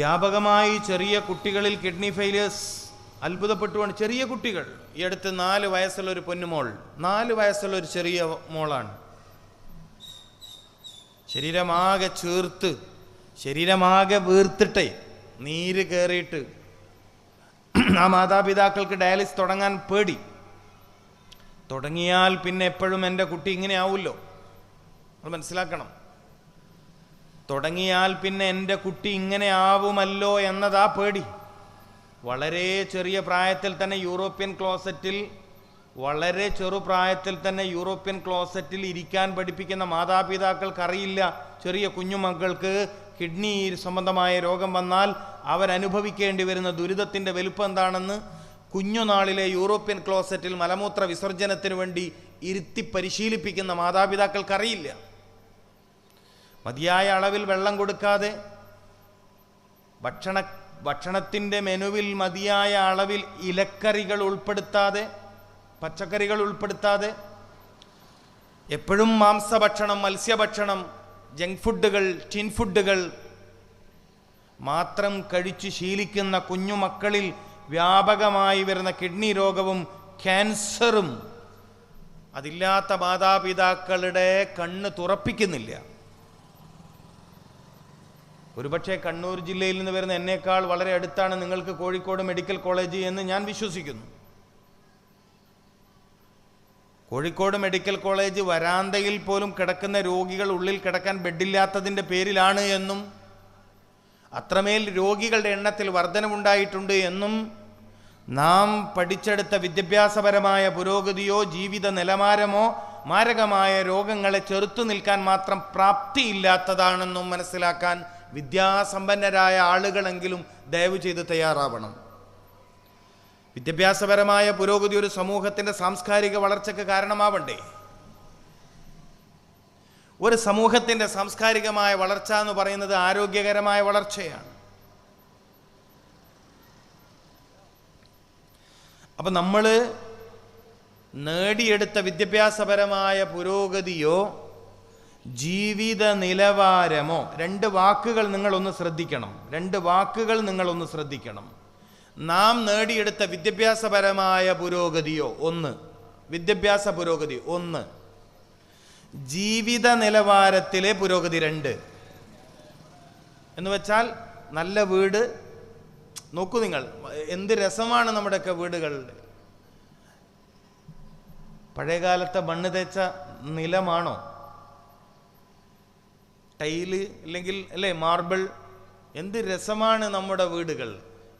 വ്യാപകമായി ചെറിയ കുട്ടികളിൽ കിഡ്നി ഫെയിലിയേഴ്സ് അത്ഭുതപ്പെട്ടുകൊണ്ട് ചെറിയ കുട്ടികൾ. ഈ അടുത്ത് നാല് വയസ്സുള്ള ഒരു പൊന്നുമോൾ. നാല് വയസ്സുള്ള ഒരു ചെറിയ മോളാണ്. ശരീരമാകെ ചേർത്ത് ശരീരമാകെ വീർത്തിട്ടേ നീര് കയറിയിട്ട് ആ മാതാപിതാക്കൾക്ക് ഡയാലിസ് തുടങ്ങാൻ പേടി. തുടങ്ങിയാൽ പിന്നെ എപ്പോഴും എന്റെ കുട്ടി ഇങ്ങനെ ആവുമല്ലോ. നമ്മൾ മനസ്സിലാക്കണം. തുടങ്ങിയാൽ പിന്നെ എന്റെ കുട്ടി ഇങ്ങനെ ആവുമല്ലോ എന്നതാ പേടി. വളരെ ചെറിയ പ്രായത്തിൽ തന്നെ യൂറോപ്യൻ ക്ലോസറ്റിൽ വളരെ ചെറുപ്രായത്തിൽ തന്നെ യൂറോപ്യൻ ക്ലോസറ്റിൽ ഇരിക്കാൻ പഠിപ്പിക്കുന്ന മാതാപിതാക്കൾക്കറിയില്ല. ചെറിയ കുഞ്ഞുമക്കൾക്ക് കിഡ്നി സംബന്ധമായ രോഗം വന്നാൽ അവരനുഭവിക്കേണ്ടി വരുന്ന ദുരിതത്തിന്റെ വലുപ്പം എന്താണെന്ന് കുഞ്ഞുനാളിലെ യൂറോപ്യൻ ക്ലോസറ്റിൽ മലമൂത്ര വിസർജനത്തിന് വേണ്ടി ഇരുത്തി പരിശീലിപ്പിക്കുന്ന മാതാപിതാക്കൾക്കറിയില്ല. മതിയായ അളവിൽ വെള്ളം കൊടുക്കാതെ ഭക്ഷണ ഭക്ഷണത്തിന്റെ മെനുവിൽ മതിയായ അളവിൽ ഇലക്കറികൾ ഉൾപ്പെടുത്താതെ പച്ചക്കറികൾ ഉൾപ്പെടുത്താതെ എപ്പോഴും മാംസഭക്ഷണം മത്സ്യഭക്ഷണം ജങ്ക് ഫുഡുകൾ ടിൻ ഫുഡുകൾ മാത്രം കഴിച്ചു ശീലിക്കുന്ന കുഞ്ഞുമക്കളിൽ വ്യാപകമായി വരുന്ന കിഡ്നി രോഗവും ക്യാൻസറും അതില്ലാത്ത മാതാപിതാക്കളുടെ കണ്ണ് തുറപ്പിക്കുന്നില്ല. ഒരുപക്ഷെ കണ്ണൂർ ജില്ലയിൽ നിന്ന് വരുന്ന എന്നേക്കാൾ വളരെ അടുത്താണ് നിങ്ങൾക്ക് കോഴിക്കോട് മെഡിക്കൽ കോളേജ് എന്ന് ഞാൻ വിശ്വസിക്കുന്നു. കോഴിക്കോട് മെഡിക്കൽ കോളേജ് വരാന്തയിൽ പോലും കിടക്കുന്ന രോഗികൾ ഉള്ളിൽ കിടക്കാൻ ബെഡില്ലാത്തതിന്റെ പേരിലാണ് എന്നും അത്രമേൽ രോഗികളുടെ എണ്ണത്തിൽ വർധനവുണ്ടായിട്ടുണ്ട് എന്നും നാം പഠിച്ചെടുത്ത വിദ്യാഭ്യാസപരമായ പുരോഗതിയോ ജീവിത നിലവാരമോ മാരകമായ രോഗങ്ങളെ ചെറുത്തു നിൽക്കാൻ മാത്രം പ്രാപ്തിയില്ലാത്തതാണെന്നും മനസ്സിലാക്കാൻ വിദ്യാസമ്പന്നരായ ആളുകളെങ്കിലും ദയവ് ചെയ്ത് തയ്യാറാവണം. വിദ്യാഭ്യാസപരമായ പുരോഗതി ഒരു സമൂഹത്തിന്റെ സാംസ്കാരിക വളർച്ചയ്ക്ക് കാരണമാവണ്ടേ? ഒരു സമൂഹത്തിന്റെ സാംസ്കാരികമായ വളർച്ച എന്ന് പറയുന്നത് ആരോഗ്യകരമായ വളർച്ചയാണ്. അപ്പം നമ്മൾ നേടിയെടുത്ത വിദ്യാഭ്യാസപരമായ പുരോഗതിയോ ജീവിത നിലവാരമോ രണ്ട് വാക്കുകൾ നിങ്ങളൊന്ന് ശ്രദ്ധിക്കണം. രണ്ട് വാക്കുകൾ നിങ്ങളൊന്ന് ശ്രദ്ധിക്കണം. നാം നേടിയെടുത്ത വിദ്യാഭ്യാസപരമായ പുരോഗതിയോ? ഒന്ന്. വിദ്യാഭ്യാസ പുരോഗതി. ഒന്ന്. ജീവിത നിലവാരത്തിലെ പുരോഗതി. രണ്ട്. എന്ന് വെച്ചാൽ നല്ല വീട്. നോക്കൂ നിങ്ങൾ എന്ത് രസമാണ് നമ്മുടെയൊക്കെ വീടുകളുടെ. പഴയകാലത്തെ മണ്ണ് തേച്ച നിലമാണോ? ടൈൽ അല്ലെങ്കിൽ അല്ലേ മാർബിൾ? എന്ത് രസമാണ് നമ്മുടെ വീടുകൾ.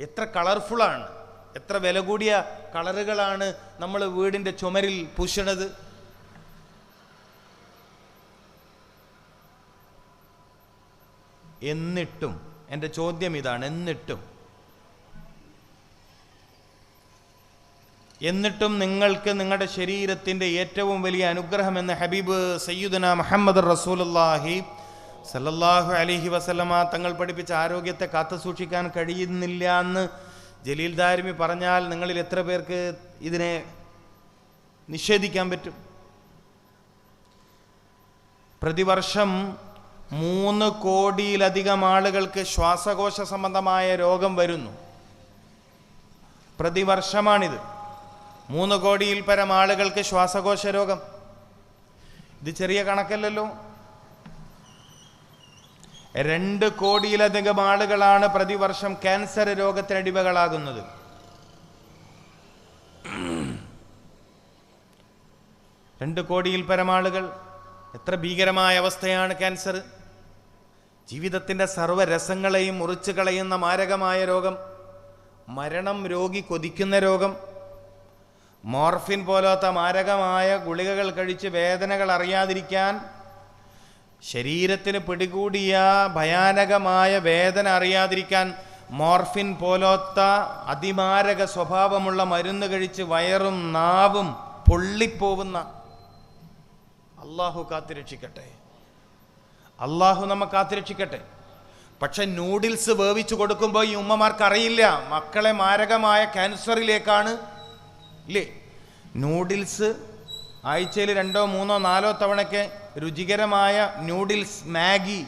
എത്ര കളർഫുള്ളാണ് എത്ര വില കൂടിയ കളറുകളാണ് നമ്മൾ വീടിന്റെ ചുമരിൽ പൂശണത്. എന്നിട്ടും എന്റെ ചോദ്യം ഇതാണ് എന്നിട്ടും. എന്നിട്ടും നിങ്ങൾക്ക് നിങ്ങളുടെ ശരീരത്തിന്റെ ഏറ്റവും വലിയ അനുഗ്രഹം എന്ന ഹബീബ് സയ്യുദന മുഹമ്മദ് റസൂലുല്ലാഹി സല്ലല്ലാഹു അലിഹി വസല്ലമ തങ്ങൾ പഠിപ്പിച്ച ആരോഗ്യത്തെ കാത്തു സൂക്ഷിക്കാൻ കഴിയുന്നില്ല എന്ന് ജലീൽ ദാരിമി പറഞ്ഞാൽ നിങ്ങളിൽ എത്ര പേർക്ക് ഇതിനെ നിഷേധിക്കാൻ പറ്റും? പ്രതിവർഷം മൂന്ന് കോടിയിലധികം ആളുകൾക്ക് ശ്വാസകോശ സംബന്ധമായ രോഗം വരുന്നു. പ്രതിവർഷമാണിത്. മൂന്ന് കോടിയിൽ പരം ആളുകൾക്ക് ശ്വാസകോശ രോഗം. ഇത് ചെറിയ കണക്കല്ലല്ലോ. രണ്ട് കോടിയിലധികം ആളുകളാണ് പ്രതിവർഷം ക്യാൻസർ രോഗത്തിന് അടിമകളാകുന്നത്. രണ്ട് കോടിയിൽ പരമാളുകൾ എത്ര ഭീകരമായ അവസ്ഥയാണ് ക്യാൻസർ. ജീവിതത്തിന്റെ സർവരസങ്ങളെയും മുറിച്ചു കളയുന്ന മാരകമായ രോഗം മരണം രോഗി കൊതിക്കുന്ന രോഗം മോർഫിൻ പോലത്തെ മാരകമായ ഗുളികകൾ കഴിച്ച് വേദനകൾ അറിയാതിരിക്കാൻ ശരീരത്തിന് പിടികൂടിയ ഭയാനകമായ വേദന അറിയാതിരിക്കാൻ മോർഫിൻ പോലത്ത അതിമാരക സ്വഭാവമുള്ള മരുന്ന് കഴിച്ച് വയറും നാവും പൊള്ളിപ്പോവുന്ന അള്ളാഹു കാത്തിരക്ഷിക്കട്ടെ. അള്ളാഹു നമ്മ കാത്തിരക്ഷിക്കട്ടെ. പക്ഷെ നൂഡിൽസ് വേവിച്ചു കൊടുക്കുമ്പോൾ ഈ ഉമ്മമാർക്ക് അറിയില്ല മക്കളെ മാരകമായ ക്യാൻസറിലേക്കാണ്. ഇല്ലേ? നൂഡിൽസ് ആഴ്ചയിൽ രണ്ടോ മൂന്നോ നാലോ തവണയ്ക്ക് രുചികരമായ നൂഡിൽസ് മാഗി.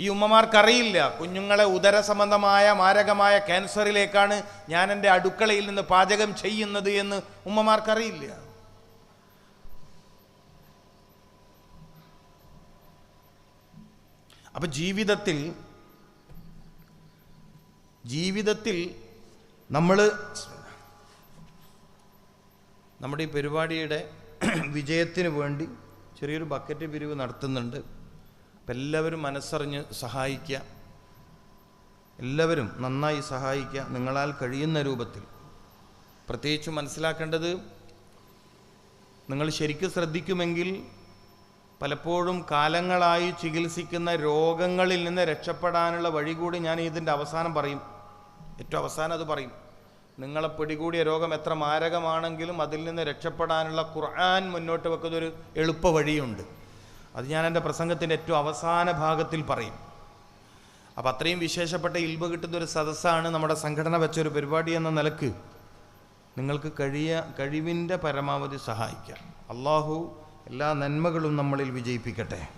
ഈ ഉമ്മമാർക്കറിയില്ല. കുഞ്ഞുങ്ങളെ ഉദര സംബന്ധമായ മാരകമായ ക്യാൻസറിലേക്കാണ് ഞാൻ എന്റെ അടുക്കളയിൽ നിന്ന് പാചകം ചെയ്യുന്നത് എന്ന് ഉമ്മമാർക്കറിയില്ല. അപ്പൊ ജീവിതത്തിൽ ജീവിതത്തിൽ നമ്മൾ നമ്മുടെ ഈ പരിപാടിയുടെ വിജയത്തിന് വേണ്ടി ചെറിയൊരു ബക്കറ്റ് പിരിവ് നടത്തുന്നുണ്ട്. അപ്പം എല്ലാവരും മനസ്സറിഞ്ഞ് സഹായിക്കുക. എല്ലാവരും നന്നായി സഹായിക്കുക. നിങ്ങളാൽ കഴിയുന്ന രൂപത്തിൽ. പ്രത്യേകിച്ച് മനസ്സിലാക്കേണ്ടത് നിങ്ങൾ ശരിക്കും ശ്രദ്ധിക്കുമെങ്കിൽ പലപ്പോഴും കാലങ്ങളായി ചികിത്സിക്കുന്ന രോഗങ്ങളിൽ നിന്ന് രക്ഷപ്പെടാനുള്ള വഴി കൂടി ഞാൻ ഇതിന്റെ അവസാനം പറയും. ഏറ്റവും അവസാനം അത് പറയും. നിങ്ങളെ പിടികൂടിയ രോഗം എത്ര മാരകമാണെങ്കിലും അതിൽ നിന്ന് രക്ഷപ്പെടാനുള്ള ഖുർആൻ മുന്നോട്ട് വെക്കുന്നൊരു എളുപ്പ വഴിയുണ്ട്. അത് ഞാൻ എന്റെ പ്രസംഗത്തിന്റെ ഏറ്റവും അവസാന ഭാഗത്തിൽ പറയും. അപ്പം അത്രയും വിശേഷപ്പെട്ട ഇൽബ കിട്ടുന്ന ഒരു സദസ്സാണ് നമ്മുടെ സംഘടന വെച്ചൊരു പരിപാടി എന്ന നിലയ്ക്ക് നിങ്ങൾക്ക് കഴിയ കഴിവിന്റെ പരമാവധി സഹായിക്കാം. അള്ളാഹു എല്ലാ നന്മകളും നമ്മളിൽ വിജയിപ്പിക്കട്ടെ.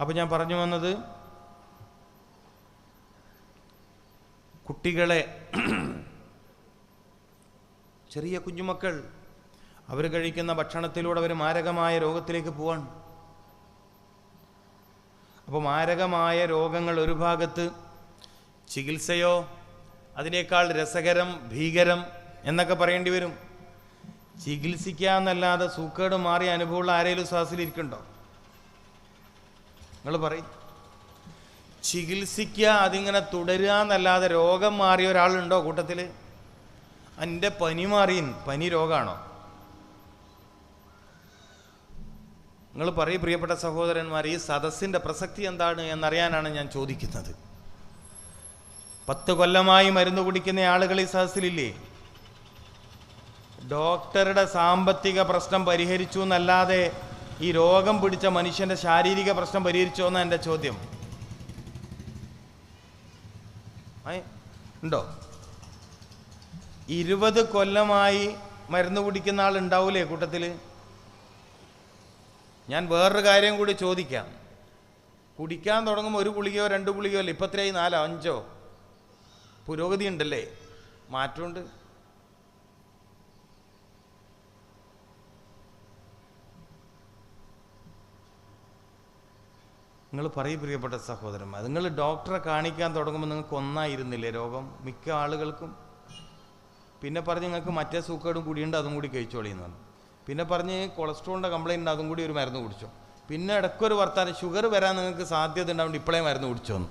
അപ്പം ഞാൻ പറഞ്ഞു വന്നത് കുട്ടികളെ ചെറിയ കുഞ്ഞുമക്കൾ അവർ കഴിക്കുന്ന ഭക്ഷണത്തിലൂടെ അവർ മാരകമായ രോഗത്തിലേക്ക് പോവാണ്. അപ്പോൾ മാരകമായ രോഗങ്ങൾ ഒരു ഭാഗത്ത് ചികിത്സയോ അതിനേക്കാൾ രസകരം ഭീകരം എന്നൊക്കെ പറയേണ്ടി വരും. ചികിത്സിക്കാന്നല്ലാതെ സൂക്കേട് മാറിയ അനുഭവമുള്ള ആരെങ്കിലും ശ്വാസത്തിലിരിക്കുന്നുണ്ടോ? നിങ്ങൾ പറയും. ചികിത്സിക്കുക അതിങ്ങനെ തുടരുക എന്നല്ലാതെ രോഗം മാറിയ ഒരാളുണ്ടോ കൂട്ടത്തിൽ എന്റെ പനി മാറിയൻ പനി രോഗമാണോ നിങ്ങൾ പറയും പ്രിയപ്പെട്ട സഹോദരന്മാർ ഈ സദസ്സിന്റെ പ്രസക്തി എന്താണ് എന്നറിയാനാണ് ഞാൻ ചോദിക്കുന്നത്. പത്ത് കൊല്ലമായി മരുന്ന് കുടിക്കുന്ന ആളുകൾ ഈ സദസ്സിലില്ലേ? ഡോക്ടറുടെ സാമ്പത്തിക പ്രശ്നം പരിഹരിച്ചു എന്നല്ലാതെ ഈ രോഗം പിടിച്ച മനുഷ്യന്റെ ശാരീരിക പ്രശ്നം പരിഹരിച്ചോ എന്നാണ് എന്റെ ചോദ്യം? ഉണ്ടോ? ഇരുപത് കൊല്ലമായി മരുന്ന് കുടിക്കുന്ന ആൾ ഉണ്ടാവൂലേ കൂട്ടത്തിൽ ഞാൻ വേറൊരു കാര്യം കൂടി ചോദിക്കാം. കുടിക്കാൻ തുടങ്ങുമ്പോൾ ഒരു ഗുളികയോ രണ്ട് ഗുളികയോ അല്ല ഇപ്പത്രയായി നാലോ അഞ്ചോ? പുരോഗതി ഉണ്ടല്ലേ മാറ്റമുണ്ട്. നിങ്ങൾ പറയും പ്രിയപ്പെട്ട സഹോദരന്മാർ നിങ്ങൾ ഡോക്ടറെ കാണിക്കാൻ തുടങ്ങുമ്പോൾ നിങ്ങൾക്ക് ഒന്നായിരുന്നില്ലേ രോഗം? മിക്ക ആളുകൾക്കും. പിന്നെ പറഞ്ഞ് നിങ്ങൾക്ക് മറ്റേ സൂക്കേടും കൂടിയുണ്ട് അതും കൂടി കഴിച്ചോളി എന്ന് പറഞ്ഞു. പിന്നെ പറഞ്ഞ് കൊളസ്ട്രോളിന്റെ കംപ്ലൈന്റ് ഉണ്ട് അതും കൂടി ഒരു മരുന്ന് കുടിച്ചോ. പിന്നെ ഇടയ്ക്കൊരു വർത്താനം ഷുഗർ വരാൻ നിങ്ങൾക്ക് സാധ്യത ഉണ്ടാവുകൊണ്ട് ഇപ്പോഴേ മരുന്ന് കുടിച്ചോന്ന്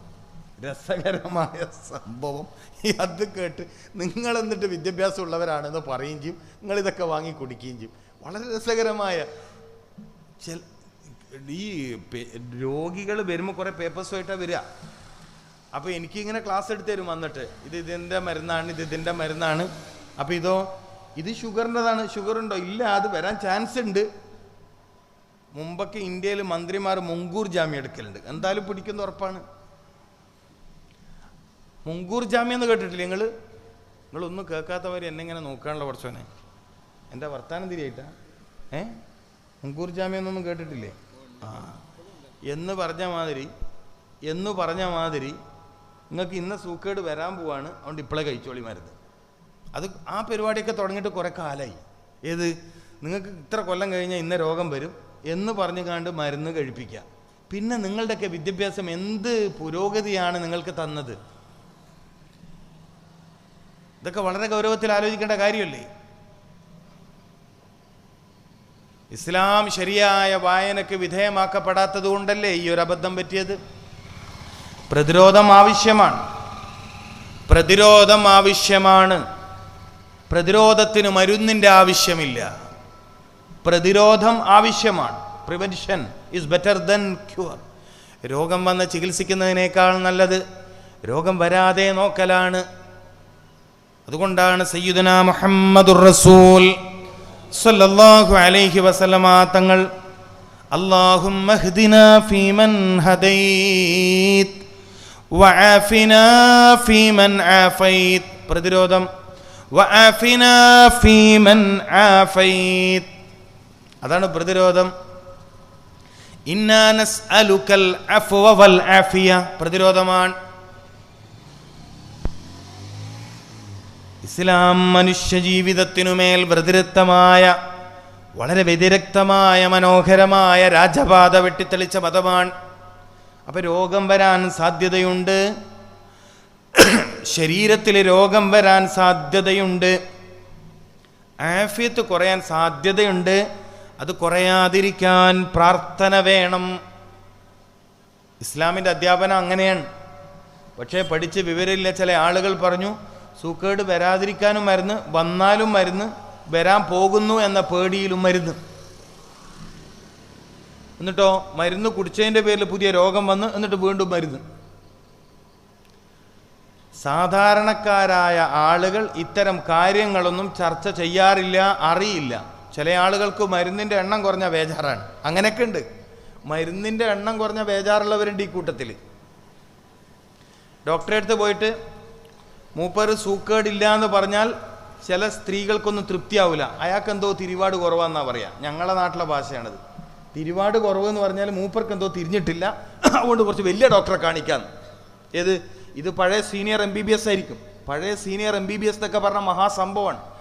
രസകരമായ സംഭവം. ഈ അത് കേട്ട് നിങ്ങൾ എന്നിട്ട് വിദ്യാഭ്യാസം ഉള്ളവരാണെന്ന് പറയുകയും ചെയ്യും നിങ്ങളിതൊക്കെ വാങ്ങി കുടിക്കുകയും ചെയ്യും. വളരെ രസകരമായ ചില ഈ രോഗികൾ വരുമ്പോൾ കുറേ പേപ്പേഴ്സുമായിട്ടാണ് വരിക. അപ്പോൾ എനിക്കിങ്ങനെ ക്ലാസ് എടുത്ത് തരും വന്നിട്ട്. ഇത് ഇതിന്റെ മരുന്നാണ് ഇത് ഇതിന്റെ മരുന്നാണ്. അപ്പോൾ ഇതോ ഇത് ഷുഗറിന്റെതാണ്. ഷുഗർ ഉണ്ടോ ഇല്ല അത് വരാൻ ചാൻസ് ഉണ്ട്. മുമ്പൊക്കെ ഇന്ത്യയിൽ മന്ത്രിമാർ മുങ്കൂർ ജാമ്യം എടുക്കലുണ്ട്. എന്തായാലും പിടിക്കുന്ന ഉറപ്പാണ്. മുങ്കൂർ ജാമ്യം എന്ന് കേട്ടിട്ടില്ല നിങ്ങൾ നിങ്ങളൊന്നും കേൾക്കാത്തവർ എന്നെ ഇങ്ങനെ നോക്കാനുള്ള കുറച്ചോനെ എന്റെ വർത്താനം തിരിയായിട്ടാ. ഏ? മുങ്കൂർ ജാമ്യം എന്നൊന്നും കേട്ടിട്ടില്ലേ? ആ. എന്ന് പറഞ്ഞ മാതിരി എന്ന് പറഞ്ഞ മാതിരി നിങ്ങൾക്ക് ഇന്ന സൂക്കേട് വരാൻ പോവാണ് അതുകൊണ്ട് ഇപ്പോഴേ കഴിച്ചോളി മരുന്ന്. അത് ആ പരിപാടിയൊക്കെ തുടങ്ങിയിട്ട് കുറേ കാലമായി ഏത്? നിങ്ങൾക്ക് ഇത്ര കൊല്ലം കഴിഞ്ഞാൽ ഇന്ന രോഗം വരും എന്ന് പറഞ്ഞു കണ്ട് മരുന്ന് കഴിപ്പിക്കുക. പിന്നെ നിങ്ങളുടെയൊക്കെ വിദ്യാഭ്യാസം എന്ത് പുരോഗതിയാണ് നിങ്ങൾക്ക് തന്നത്? ഇതൊക്കെ വളരെ ഗൗരവത്തിൽ ആലോചിക്കേണ്ട കാര്യമല്ലേ? ഇസ്ലാം ശരിയായ വായനക്ക് വിധേയമാക്കപ്പെടാത്തത് കൊണ്ടല്ലേ ഈ ഒരു അബദ്ധം പറ്റിയത്? പ്രതിരോധം ആവശ്യമാണ്. പ്രതിരോധം ആവശ്യമാണ്. പ്രതിരോധത്തിന് മരുന്നിന്റെ ആവശ്യമില്ല. പ്രതിരോധം ആവശ്യമാണ്. Prevention is better than cure രോഗം വന്ന് ചികിത്സിക്കുന്നതിനേക്കാൾ നല്ലത് രോഗം വരാതെ നോക്കലാണ്. അതുകൊണ്ടാണ് സയ്യുദന മുഹമ്മദുർ റസൂൽ സല്ലല്ലാഹു അലൈഹി വസല്ലമ തങ്ങൾ اللهم اهدنا فيمن هديت وعافنا فيمن عافيت പ്രതിരോധം വഅഫിനാ ഫീമൻ ആഫൈത് അതാണ് പ്രതിരോധം ഇന്നാ നസ്അലുക്കൽ അഫ്വ വൽ ആഫിയ പ്രതിരോധമാണ് ഇസ്ലാം മനുഷ്യ ജീവിതത്തിനുമേൽ വ്യതിരിക്തമായ വളരെ വ്യതിരക്തമായ മനോഹരമായ രാജപാത വെട്ടിത്തെളിച്ച മതമാണ്. അപ്പൊ രോഗം വരാൻ സാധ്യതയുണ്ട്. ശരീരത്തിൽ രോഗം വരാൻ സാധ്യതയുണ്ട്. ആഫിയത്ത് കുറയാൻ സാധ്യതയുണ്ട്. അത് കുറയാതിരിക്കാൻ പ്രാർത്ഥന വേണം. ഇസ്ലാമിന്റെ അധ്യാപനം അങ്ങനെയാണ്. പക്ഷേ പഠിച്ച് വിവരമില്ല ചില ആളുകൾ പറഞ്ഞു സൂക്കേട് വരാതിരിക്കാനും മരുന്ന് വന്നാലും മരുന്ന് വരാൻ പോകുന്നു എന്ന പേടിയിലും മരുന്ന്. എന്നിട്ടോ മരുന്ന് കുടിച്ചതിന്റെ പേരിൽ പുതിയ രോഗം വന്ന് എന്നിട്ട് വീണ്ടും മരുന്ന്. സാധാരണക്കാരായ ആളുകൾ ഇത്തരം കാര്യങ്ങളൊന്നും ചർച്ച ചെയ്യാറില്ല അറിയില്ല. ചില ആളുകൾക്ക് മരുന്നിന്റെ എണ്ണം കുറഞ്ഞ ബേജാറാണ്. അങ്ങനെയൊക്കെ ഉണ്ട് മരുന്നിന്റെ എണ്ണം കുറഞ്ഞ ബേജാറുള്ളവരുണ്ട് ഈ കൂട്ടത്തിൽ ഡോക്ടറെ അടുത്ത് പോയിട്ട് മൂപ്പർ സൂക്കേടില്ല എന്ന് പറഞ്ഞാൽ ചില സ്ത്രീകൾക്കൊന്നും തൃപ്തിയാവില്ല അയാൾക്ക് എന്തോ തിരുവാട് കുറവാന്നാ പറയാ. ഞങ്ങളെ നാട്ടിലെ ഭാഷയാണത്. തിരുവാട് കുറവ് എന്ന് പറഞ്ഞാൽ മൂപ്പർക്ക് എന്തോ തിരിഞ്ഞിട്ടില്ല. അതുകൊണ്ട് കുറച്ച് വലിയ ഡോക്ടറെ കാണിക്കാൻ ഏത്? ഇത് പഴയ senior M B B S ആയിരിക്കും. പഴയ senior M B B S എന്നൊക്കെ പറഞ്ഞ മഹാസംഭവമാണ്.